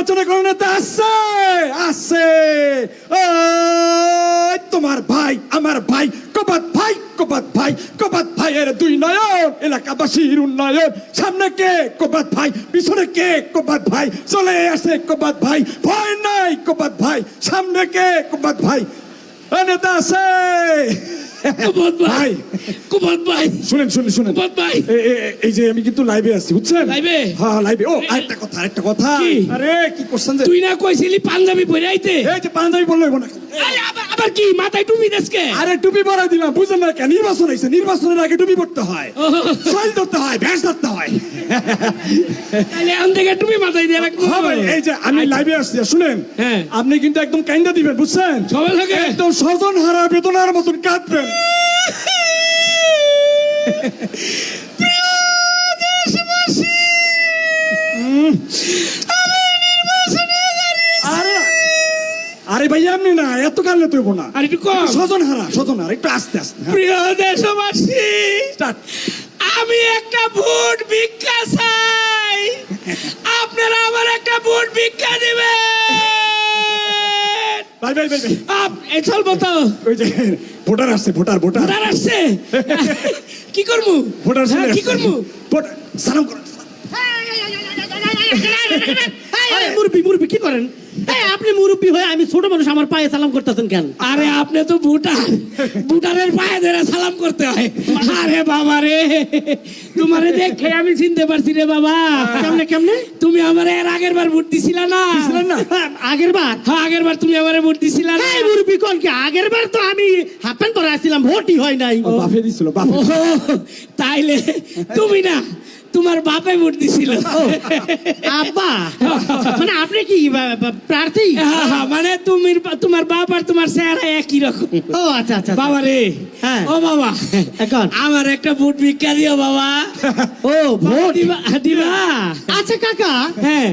নির্বাচনে কোন নেতা আসছে ওই তোমার ভাই, আমার ভাই, কপাত ভাই কপাত ভাই, কপাত ভাইয়ের দুই নয়ন, এলাকাবাসীর উন্নয়ন। সামনে কে? কপাত ভাই, পিছনে কে? কপাত ভাই, চলে আসে কপাত ভাই, ভয় নাই কপাত ভাই। সামনে কে? কপাত ভাই ও দাসে! কুপত ভাই কুপত ভাই। শুনেন শুনেন শুনেন। কুপত ভাই। এই যে আমি কিন্তু লাইভে আছি বুঝছেন? লাইভে? হ্যাঁ লাইভে ও আরেকটা কথা আরেকটা কথা? আরে কি করছেন তুই না কইছিলি পাঞ্জাবি পরে আইতে? এই যে পাঞ্জাবি বললে না। আরে আবার- আবার কি? মাথায় টুপি দেশকে? আরে টুপি পরাই দিলাম বুঝলেন না কেন? নির্বাচন হয়েছে নির্বাচনের আগে টুপি পড়তে হয়। শৈল ধরতে হয় ভ্যাস ধরতে হয়। তাহলে থেকে টুপি মাথায় দিয়ে রাখব। এই যে আমি লাইভে আসছি শুনেন হ্যাঁ। আপনি কিন্তু একদম কাইন্দা দিবেন বুঝছেন? সবাই লাগে একদম স্বজন হারা বেদনার মতন কাঁদবেন। উম। আরে আরে ভাই এমনি না এত কালে তুইব না। আর একটু কম। স্বজন হারা স্বজন হারা একটু আস্তে আস্তে হ্যাঁ। প্রিয় দেশবাসী. আমি একটা ভোট ভিক্ষা চাই। আপনারা আমার একটা ভোট ভিক্ষা দিবেন। ভাই ভাই ভাই ভাই। আপ- এই চলবো তো ওই যে ভোটার আসছে ভোটার ভোটার। ভোটার আসছে? কি করব ভোটার হ্যাঁ, কি। করব ভোটার সালাম করুন মুরব্বি মুরব্বি কি করেন? আপনি মুরব্বি হয়ে আমি ছোট মানুষ আমার পায়ে সালাম করতেছেন কেন? আরে আপনি তো ভুটান ভুটানের পায়ে ধরে সালাম করতে হয়। আরে বাবা রে তোমারে দেখে আমি চিনতে পারছি রে বাবা। কেমনে কেমনে? তুমি আমার এর আগের বার ভোট দিছিলা না? দিছিলেন না? আগের বার? হ্যাঁ আগের বার তুমি আমারে ভোট দিছিলা না। এই মুরব্বি কোন কি? আগের বার তো আমি হাফ প্যান্ট পরে আসছিলাম ভোটই হয় নাই। বাপে দিছিল বাপে। তাইলে তুমি না তোমার বাপে ভোট দিছিল। আব্বা? মানে আপনি কি প্রার্থী? হ্যাঁ, হ্যাঁ, মানে তুমি তোমার বাপ আর তোমার চেহারা একই রকম। ও আচ্ছা আচ্ছা বাবা রে হ্যাঁ। ও বাবা এখন? আমার একটা ভোট ভিক্ষা দিও বাবা। ও ভোট? দিবা আচ্ছা কাকা হ্যাঁ।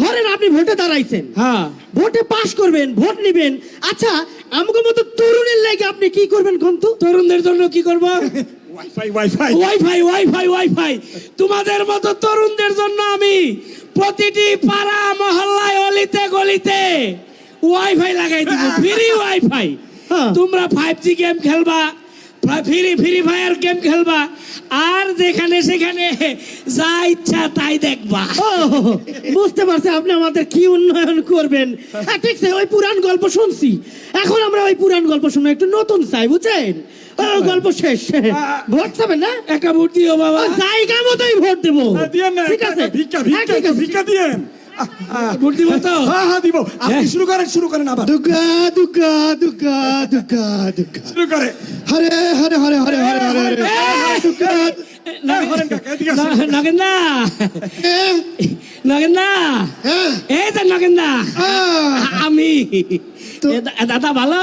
ধরেন আপনি ভোটে দাঁড়াইছেন। হ্যাঁ। ভোটে পাশ করবেন ভোট নিবেন। আচ্ছা আমাকে মতো তরুণের লাগে আপনি কি করবেন কোন তো তরুণদের জন্য কি করব? Wifi wifi wifi wifi wifi তোমাদের মতো তরুণদের জন্য আমি প্রতিটি পাড়া মহল্লায় অলিতে গলিতে ওয়াইফাই লাগাই দিব। ফ্রি ওয়াইফাই হ্যাঁ। তোমরা ফাইভ জি গেম খেলবা। ফ্রি ফ্রি ফায়ার গেম খেলবা। আর যেখানে সেখানে যা ইচ্ছা তাই দেখবা। ও বুঝতে পারছি আপনি আমাদের কি উন্নয়ন করবেন। হ্যাঁ, ঠিক আছে ওই পুরান গল্প শুনছি। এখন আমরা ওই পুরান গল্প শুনে একটু নতুন চাই বুঝছেন? ও, গল্প শেষ। ভোট চাবেন না? একটা ভোট দিও বাবা। জায়গা মতোই ভোট দেবো। হ্যাঁ, ঠিক আছে। ভিক্ষা হ্যাঁ, ভিক্ষা ঠিক আছে। ভিক্ষা দিয়েন আহ, আহ, ভোট দিব তো হ্যাঁ হ্যাঁ দিব আপনি হ্যাঁ। শুরু করেন শুরু করেন আবার দুর্গা দুর্গা দুর্গা দুর্গা দুর্গা শুরু করে হরে হরে হরে হরে হরে হরে হরে দুর্গা হ্যাঁ। নগেন্দা হ্যাঁ, নগেন্দা হ্যাঁ, এই তো নগেন্দা আমি দাদা ভালো?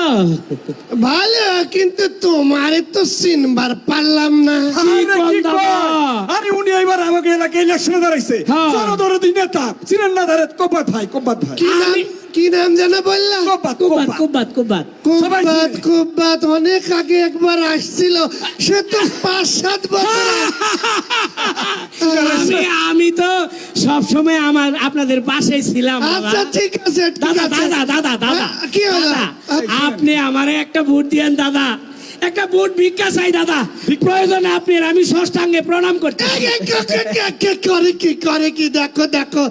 ভালো কিন্তু তোমারে তো চিনবার পারলাম না। আরে কি কম কয়? দাদা? আরে উনি এবার আমাকে এলাকায় ইলেকশনে দাঁড়াইছে। জনদরদি নেতা চিনেন না দাঁড়াত কব্বাত ভাই কব্বাত ভাই। কি নাম যেন বললা? কব্বাত কুবাত কব্বাত কুবাত কুবাত সবাই কুব্বাত কুব্বাত অনেক আগে একবার আসছিল। সে তো পাঁচ সাত বছর সব সময় আমার আপনাদের পাশে ছিলাম আচ্ছা ঠিক আছে দাদা দাদা দাদা দাদা। কি? দাদা। আপনি আমারে একটা ভোট দিয়েন দাদা। একটা ভোট ভিক্ষা চাই দাদা। প্রয়োজনে আপনি আমি ষষ্ঠাঙ্গে প্রণাম করতে করে কি করে কি? দেখো দেখো।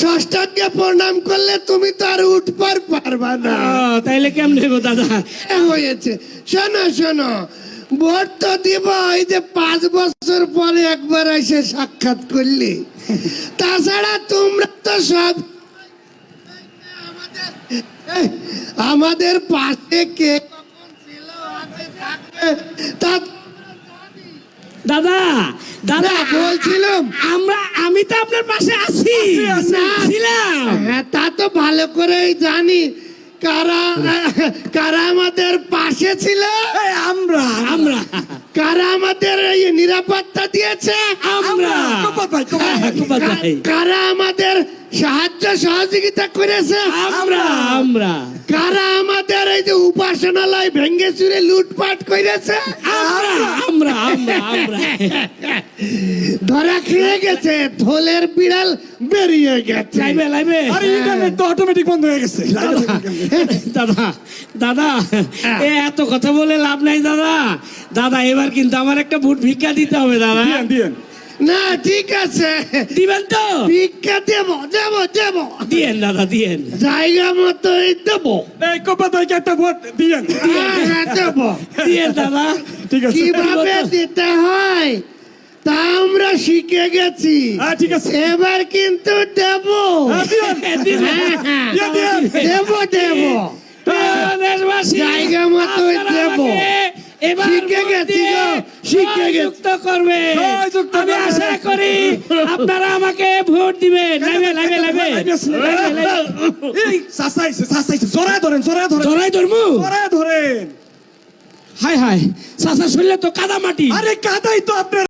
ষষ্ঠাঙ্গে প্রণাম করলে তুমি তো আর উঠবার পারবা না। তাইলে কেমন গো দাদা? হয়েছে। শোনো শোনো। ভোট তো দিব এই যে পাঁচ বছর পরে একবার এসে সাক্ষাৎ করলি। তাছাড়া তোমরা তো সব আমাদের পাশে কে দাদা দাদা বলছিলাম। আমরা আমি তো আপনার পাশে আছি। ছিলাম। হ্যাঁ তা তো ভালো করেই জানি। কারা কারা আমাদের পাশে ছিল? আমরা। কারা আমাদের এই নিরাপত্তা দিয়েছে? আমরা। কারা আমাদের সাহায্য সহযোগিতা করেছে? আমরা। আমরা। কারা এই যে উপাসনালয় ভেঙ্গে চুরে লুটপাট করেছে আমরা আমরা আমরা আমরা। ধরা খেয়ে গেছে থলের বিড়াল বেরিয়ে গেছে। লাইবে লাইবে। আরে ইন্টারনেট তো অটোমেটিক বন্ধ হয়ে গেছে। দাদা দাদা এ এত কথা বলে লাভ নাই দাদা। দাদা এবার কিন্তু আমার একটা বুট ভিক্ষা দিতে হবে দাদা। দিয়েন। না ঠিক আছে। দিবেন তো। ভিক্ষা দেব দেব দেব। দিয়েন দাদা দিয়েন। জায়গা মতোই দেব। এই একটা ভোট দিয়েন। হ্যাঁ, হ্যাঁ, দেব। দিয়েন দাদা। ঠিক আছে। কীভাবে দিতে হয়? তা আমরা শিখে গেছি। হ্যাঁ ঠিক আছে। এবার কিন্তু দেব। দেব দেব। জায়গা মতোই দেব। শিখে গেছি শিখে যুক্ত করবে। আমি আশা করি আপনারা আমাকে ভোট দিবেন। লাইবে লাইবে লাইবে এই সাসাইছে সাসাইছে। জোরায় ধরেন জোরায় ধরেন। জড়াই ধরমু জোরায় ধরেন। হাই হাই চাষা শুনলে তো কাদা মাটি। আরে কাদাই তো আপনার